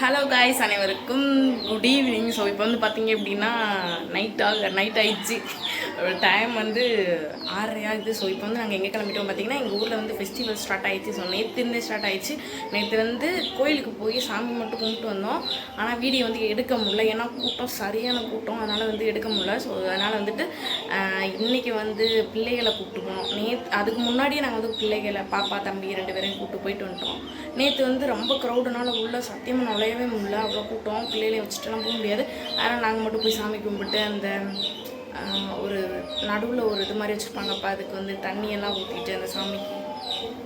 Hello guys அனைவருக்கும் good evening so இப்போ வந்து பார்த்தீங்க அப்படின்னா நைட் ஆக நைட் ஆயிடுச்சு. டைம் வந்து ஆறரை ஆகுது. ஸோ இப்போ வந்து நாங்கள் எங்கே கிளம்பிட்டோம் பார்த்தீங்கன்னா எங்கள் ஊரில் வந்து ஃபெஸ்டிவல் ஸ்டார்ட் ஆயிடுச்சு. ஸோ நேற்றுலேருந்தே ஸ்டார்ட் ஆயிடுச்சு. நேற்று வந்து கோயிலுக்கு போய் சாமி மட்டும் கும்பிட்டு வந்தோம். ஆனால் வீடியோ வந்து எடுக்க முடியல. ஏன்னா கூட்டம் சரியான கூட்டம். அதனால் வந்து எடுக்க முடியல. ஸோ அதனால் வந்துட்டு இன்றைக்கி இன்னைக்கு வந்து பிள்ளைகளை கூப்பிட்டு போனோம். நேற்று அதுக்கு முன்னாடியே நாங்கள் வந்து பிள்ளைகளை பாப்பா தம்பி ரெண்டு பேரையும் கூப்பிட்டு போயிட்டு வந்துட்டோம். நேற்று வந்து ரொம்ப க்ரௌடுனால உள்ள சத்தியமாக நுழையவே முடியல அவ்வளோ கூட்டம் பிள்ளைகளையும் வச்சுட்டுலாம் போக முடியாது. அதனால் நாங்கள் மட்டும் போய் சாமி கும்பிட்டு அந்த ஒரு நடுவில் ஒரு இது மாதிரி வச்சுருப்பாங்கப்பா. அதுக்கு வந்து தண்ணியெல்லாம் ஊற்றிட்டு அந்த சாமிக்கு.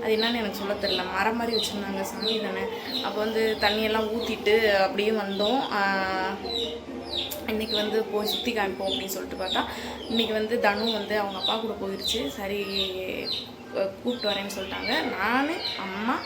அது என்னன்னு எனக்கு சொல்ல தெரியல. மரம் மாதிரி வச்சுருந்தாங்க சாமி தானே. அப்போ வந்து தண்ணியெல்லாம் ஊற்றிட்டு அப்படியே வந்தோம். இன்றைக்கி வந்து போய் சுற்றி காமிப்போம் அப்படின்னு சொல்லிட்டு பார்த்தா இன்னைக்கு வந்து தனு வந்து அவங்க அப்பா கூட போயிடுச்சு சரி கூப்பிட்டு வரேன்னு சொல்லிட்டாங்க. நான் அம்மா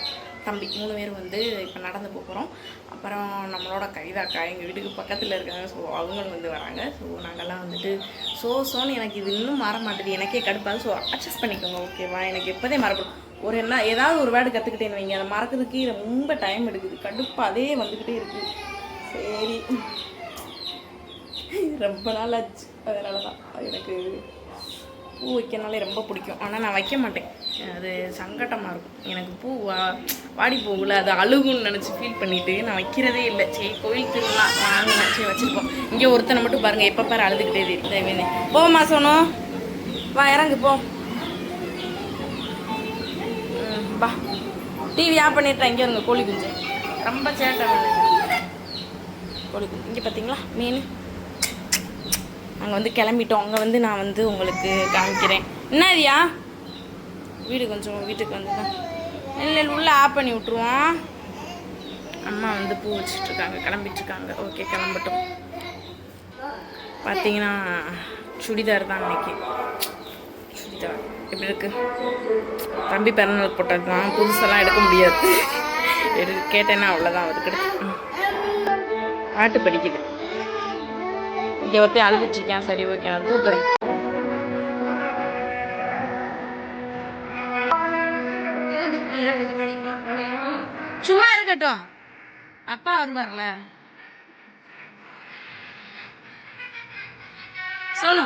தம்பி மூணு பேர் வந்து இப்போ நடந்து போகிறோம் அப்புறம் நம்மளோட கைதாக்கா எங்கள் வீட்டுக்கு பக்கத்தில் இருக்காங்க. ஸோ அவங்களும் வந்து வராங்க. ஸோ நாங்கள்லாம் வந்துட்டு ஸோ சோன்னு எனக்கு இது இன்னும் மாற மாட்டேது. எனக்கே கடுப்பாது ஸோ அட்ஜஸ்ட் பண்ணிக்கோங்க ஓகேவா எனக்கு எப்போதே மறப்படும் ஒரு என்ன ஏதாவது ஒரு வேர்டு கற்றுக்கிட்டேன்னு வைங்க. அதை மறக்கிறதுக்கு ரொம்ப டைம் எடுக்குது. கடுப்பு அதே வந்துக்கிட்டே இருக்குது சரி. ரொம்ப நாள் ஆச்சு. அதனால தான் எனக்கு பூ வைக்கனாலே ரொம்ப பிடிக்கும். ஆனால் நான் வைக்க மாட்டேன். அது சங்கட்டமாக இருக்கும். எனக்கு பூ வா வாடி போகல அது அழுகுன்னு நினச்சி ஃபீல் பண்ணிவிட்டு நான் வைக்கிறதே இல்லை. சரி கோயில் திருவிழா வாங்கினேன் சரி வச்சுருப்போம் இங்கே ஒருத்தனை மட்டும் பாருங்கள் எப்போ பாரு அழுதுகிட்டே இருக்கு. போமா சொன்னோம் வா இறங்கு போ. பா டிவி ஆஃப் பண்ணிட்டேன். இங்கே இருங்க கோழி குஞ்சு. ரொம்ப சேட்டை கோழி குஞ்சு. இங்கே பார்த்தீங்களா மீன். நாங்கள் வந்து கிளம்பிட்டோம். அங்கே வந்து நான் வந்து உங்களுக்கு காமிக்கிறேன். என்னதியா வீடு கொஞ்சம் வீட்டுக்கு வந்து தான் இல்லை இல்லை உள்ளே ஆஃப் பண்ணி விட்ருவோம் அம்மா வந்து பூ வச்சிட்ருக்காங்க கிளம்பிட்டுருக்காங்க ஓகே கிளம்பட்டும். பார்த்தீங்கன்னா சுடிதார் தான் இன்னைக்கு. சுடிதார். எப்படி இருக்கு? தம்பி பிறந்தநாள் போட்டது தான் புதுசெல்லாம் எடுக்க முடியாது. எடு கேட்டேன்னா அவ்வளோதான் அவருக்கு எடுத்து. பாட்டு படிக்குது இங்கே ஒருத்தையும் அழுதுட்டு இருக்கேன். சரி ஓகே நான் தூக்குறேன். இருக்கட்டும். அப்பா வருவார்ல சொல்லு.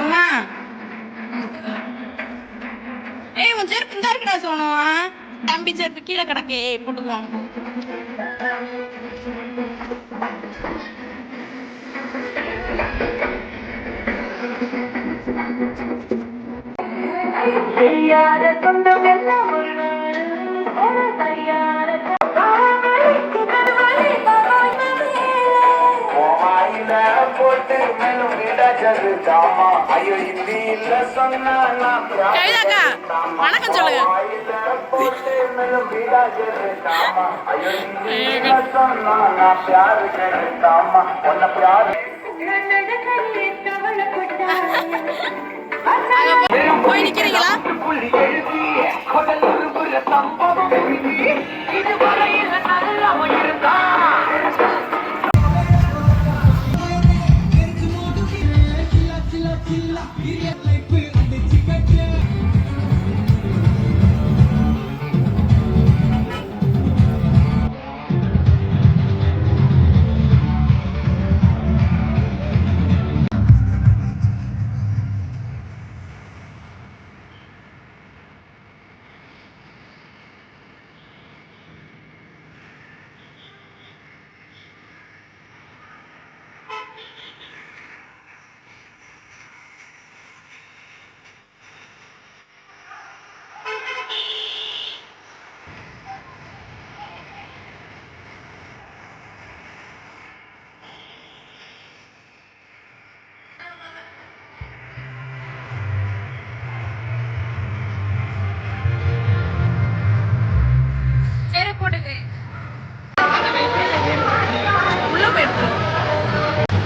அம்மா. ஏய் உன் செருப்பு இந்த இருக்குடா சோனம் தம்பி செருப்பு கீழே கிடக்கு. ஏய் போட்டுக்குவோம் செய்யாத சொந்தம் எல்லாம் ஒரு சரியான போட்டு மேலும் விடாச்சது தாமா ஐயோ ஹிந்தியில சொன்னா நான் கவிதாக்கா வணக்கம் சொல்லுங்க. சொன்னா உன்ன பியாரு போய் நிக்கிறீங்களா?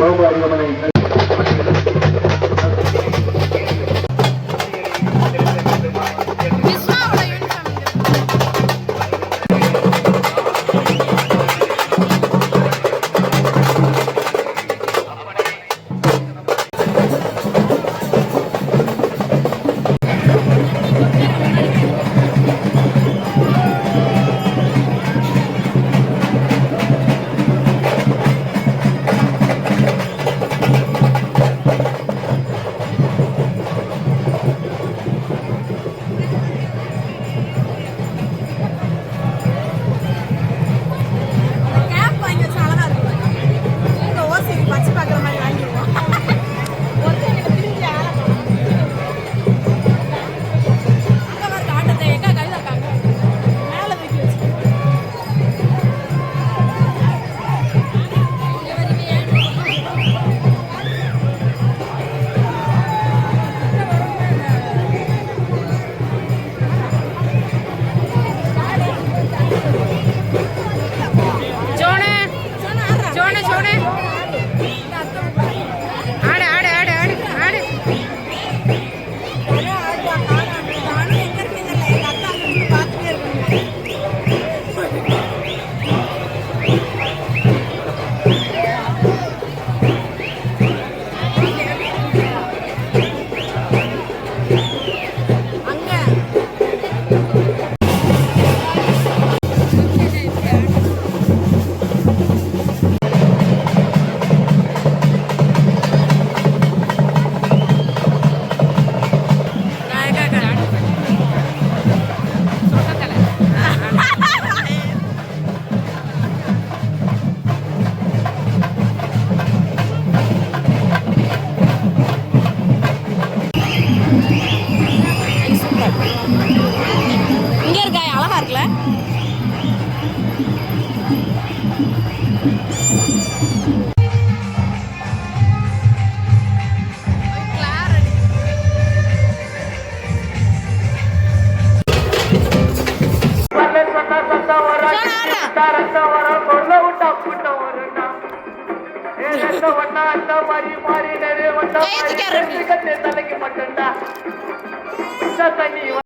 விஸ்வாவோட கொல்ல விட்டா கூட்டம் வரும்டா. ஏ ரத்தம் ஒண்ணா அந்த மாதிரி மாறி நிறைய வந்தா கையை தூக்கி ஆரம்பி. தலைக்கு மட்டும்டா. தண்ணி